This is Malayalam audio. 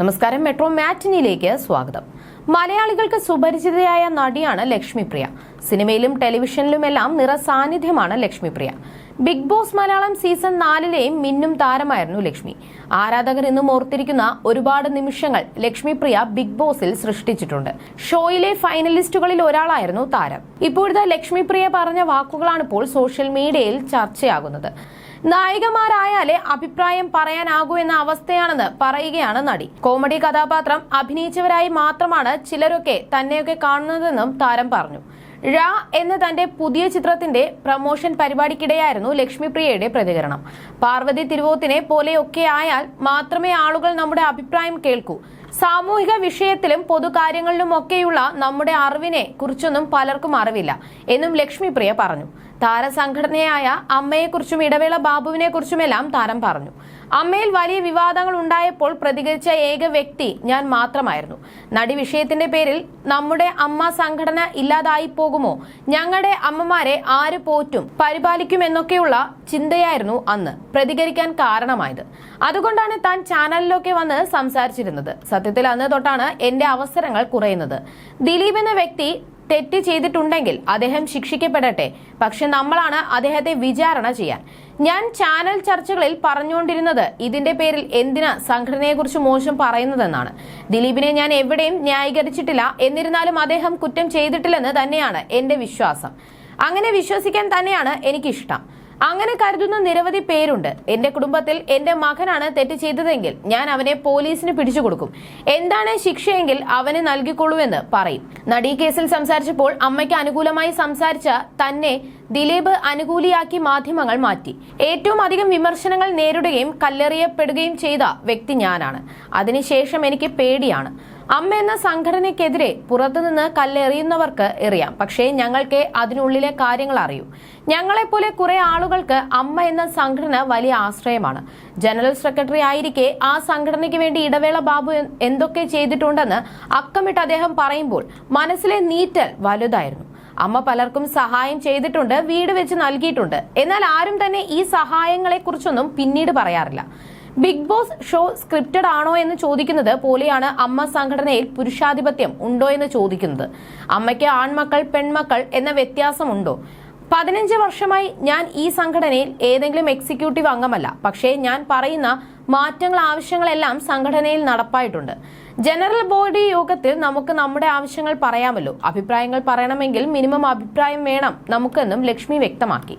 നമസ്കാരം. മെട്രോ മാറ്റിനിയിലേക്ക് സ്വാഗതം. മലയാളികൾക്ക് സുപരിചിതയായ നടിയാണ് ലക്ഷ്മിപ്രിയ. സിനിമയിലും ടെലിവിഷനിലുമെല്ലാം നിറസാന്നിധ്യമാണ് Lakshmipriya. Big Boss Malayalam season നാലിലെയും മിന്നും താരമായിരുന്നു ലക്ഷ്മി. ആരാധകർ ഇന്നും ഓർത്തിരിക്കുന്ന ഒരുപാട് നിമിഷങ്ങൾ ലക്ഷ്മിപ്രിയ ബിഗ് ബോസിൽ സൃഷ്ടിച്ചിട്ടുണ്ട്. ഷോയിലെ ഫൈനലിസ്റ്റുകളിൽ ഒരാളായിരുന്നു താരം. ഇപ്പോഴത്തെ ലക്ഷ്മിപ്രിയ പറഞ്ഞ വാക്കുകളാണ് ഇപ്പോൾ സോഷ്യൽ മീഡിയയിൽ ചർച്ചയാകുന്നത്. നായികമാരായാലേ അഭിപ്രായം പറയാനാകൂ എന്ന അവസ്ഥയാണെന്ന് പറയുകയാണ് നടി. കോമഡി കഥാപാത്രം അഭിനയിച്ചവരായി മാത്രമാണ് ചിലരൊക്കെ തന്നെയൊക്കെ കാണുന്നതെന്നും താരം പറഞ്ഞു. ഴ എന്ന തന്റെ പുതിയ ചിത്രത്തിന്റെ പ്രമോഷൻ പരിപാടിക്കിടെയായിരുന്നു ലക്ഷ്മിപ്രിയയുടെ പ്രതികരണം. പാർവതി തിരുവോത്തിനെ പോലെയൊക്കെ ആയാൽ മാത്രമേ ആളുകൾ നമ്മുടെ അഭിപ്രായം കേൾക്കൂ. സാമൂഹിക വിഷയത്തിലും പൊതുകാര്യങ്ങളിലുമൊക്കെയുള്ള നമ്മുടെ അറിവിനെ കുറിച്ചൊന്നും പലർക്കും അറിവില്ല എന്നും ലക്ഷ്മിപ്രിയ പറഞ്ഞു. താരസംഘടനയായ അമ്മയെക്കുറിച്ചും ഇടവേള ബാബുവിനെക്കുറിച്ചുമെല്ലാം താരം പറഞ്ഞു. അമ്മയിൽ വലിയ വിവാദങ്ങൾ ഉണ്ടായപ്പോൾ പ്രതികരിച്ച ഏക വ്യക്തി ഞാൻ മാത്രമായിരുന്നു. നടി വിഷയത്തിന്റെ പേരിൽ നമ്മുടെ അമ്മ സംഘടന ഇല്ലാതായി പോകുമോ? ഞങ്ങളുടെ അമ്മമാരെ ആര് പോറ്റും പരിപാലിക്കുമെന്നൊക്കെയുള്ള ചിന്തയായിരുന്നു അന്ന് പ്രതികരിക്കാൻ കാരണമായത്. അതുകൊണ്ടാണ് താൻ ചാനലിലൊക്കെ വന്ന് സംസാരിച്ചിരുന്നത്. സത്യത്തിൽ അന്ന് തൊട്ടാണ് എന്റെ അവസരങ്ങൾ കുറയുന്നത്. ദിലീപ് എന്ന വ്യക്തി തെറ്റ് ചെയ്തിട്ടുണ്ടെങ്കിൽ അദ്ദേഹം ശിക്ഷിക്കപ്പെടട്ടെ. പക്ഷെ നമ്മളാണ് അദ്ദേഹത്തെ വിചാരണ ചെയ്യാൻ. ഞാൻ ചാനൽ ചർച്ചകളിൽ പറഞ്ഞുകൊണ്ടിരുന്നത് ഇതിന്റെ പേരിൽ എന്തിനാ സംഘടനയെക്കുറിച്ച് മോശം പറയുന്നതെന്നാണ്. ദിലീപിനെ ഞാൻ എവിടെയും ന്യായീകരിച്ചിട്ടില്ല. എന്നിരുന്നാലും അദ്ദേഹം കുറ്റം ചെയ്തിട്ടില്ലെന്ന് തന്നെയാണ് എന്റെ വിശ്വാസം. അങ്ങനെ വിശ്വസിക്കാൻ തന്നെയാണ് എനിക്കിഷ്ടം. അങ്ങനെ കരുതുന്ന നിരവധി പേരുണ്ട്. എന്റെ കുടുംബത്തിൽ എന്റെ മകനാണ് തെറ്റ് ചെയ്തതെങ്കിൽ ഞാൻ അവനെ പോലീസിന് പിടിച്ചു കൊടുക്കും. എന്താണ് ശിക്ഷയെങ്കിൽ അവന് നൽകിക്കൊള്ളൂവെന്ന് പറയും. നടി കേസിൽ സംസാരിച്ചപ്പോൾ അമ്മയ്ക്ക് അനുകൂലമായി സംസാരിച്ച തന്നെ ദിലീപ് അനുകൂലിയാക്കി മാധ്യമങ്ങൾ മാറ്റി. ഏറ്റവും അധികം വിമർശനങ്ങൾ നേരിടുകയും കല്ലെറിയപ്പെടുകയും ചെയ്ത വ്യക്തി ഞാനാണ്. അതിനുശേഷം എനിക്ക് പേടിയാണ്. അമ്മ എന്ന സംഘടനയ്ക്കെതിരെ പുറത്തുനിന്ന് കല്ലെറിയുന്നവർക്ക് എറിയാം. പക്ഷേ ഞങ്ങൾക്ക് അതിനുള്ളിലെ കാര്യങ്ങൾ അറിയൂ. ഞങ്ങളെപ്പോലെ കുറെ ആളുകൾക്ക് അമ്മ എന്ന സംഘടന വലിയ ആശ്രയമാണ്. ജനറൽ സെക്രട്ടറി ആയിരിക്കെ ആ സംഘടനയ്ക്ക് വേണ്ടി ഇടവേള ബാബു എന്തൊക്കെ ചെയ്തിട്ടുണ്ടെന്ന് അക്കമിട്ട് അദ്ദേഹം പറയുമ്പോൾ മനസ്സിലെ നീറ്റൽ വലുതായിരുന്നു. അമ്മ പലർക്കും സഹായം ചെയ്തിട്ടുണ്ട് വീട് വെച്ച് നൽകിയിട്ടുണ്ട്. എന്നാൽ ആരും തന്നെ ഈ സഹായങ്ങളെക്കുറിച്ചൊന്നും പിന്നീട് പറയാറില്ല. ബിഗ് ബോസ് ഷോ സ്ക്രിപ്റ്റഡ് ആണോ എന്ന് ചോദിക്കുന്നത് പോലെയാണ് അമ്മ സംഘടനയിൽ പുരുഷാധിപത്യം ഉണ്ടോ എന്ന് ചോദിക്കുന്നത്. അമ്മയ്ക്ക് ആൺമക്കൾ പെൺമക്കൾ എന്ന വ്യത്യാസമുണ്ടോ? പതിനഞ്ച് വർഷമായി ഞാൻ ഈ സംഘടനയിൽ ഏതെങ്കിലും എക്സിക്യൂട്ടീവ് അംഗമല്ല. പക്ഷേ ഞാൻ പറയുന്ന മാറ്റങ്ങൾ ആവശ്യങ്ങളെല്ലാം സംഘടനയിൽ നടപ്പായിട്ടുണ്ട്. ജനറൽ ബോഡി യോഗത്തിൽ നമുക്ക് നമ്മുടെ ആവശ്യങ്ങൾ പറയാമല്ലോ. അഭിപ്രായങ്ങൾ പറയണമെങ്കിൽ മിനിമം അഭിപ്രായം വേണം നമുക്കെന്നും ലക്ഷ്മി വ്യക്തമാക്കി.